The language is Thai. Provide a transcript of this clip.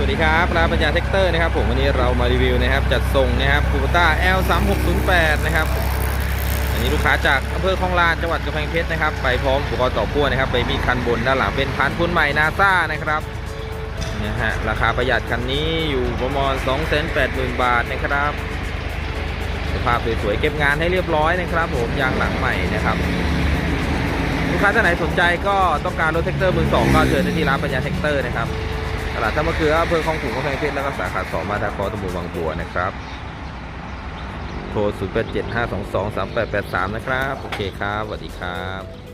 วัสดีครับร้านปัญญาเทคเตอร์นะครับผมวันนี้เรามารีวิวนะครับ จัดส่งนะครับคูปต้า L3608 นะครับ อันนี้ลูกค้าจากอำเภอคลองลานจังหวัดกำแพงเพชรนะครับ ไปพร้อมอุปกรณ์ต่อพ่วงนะครับใบมีคันบนด้านหลังเป็นพันพุ่นใหม่นาซ่านะครับนะฮะราคาประหยัดคันนี้อยู่ประมาณ280,000 บาทนะครับสภาพสวยๆเก็บงานให้เรียบร้อยนะครับ ผมยางหลังใหม่นะครับลูกค้าท่านไหนสนใจก็ต้องการรถแท็กเตอร์มือสองก็เชิญได้ที่ร้านปัญญาแท็กเตอร์นะครับ ตลาดท่ามะเขืออำเภอคลองขุงกำแพงเพชรแล้วก็สาขาสองมาทาคอตำบลบางบัวนะครับโทร 0 8 7 5 2 2 3 8 8 3 นะครับ โอเคครับสวัสดีครับ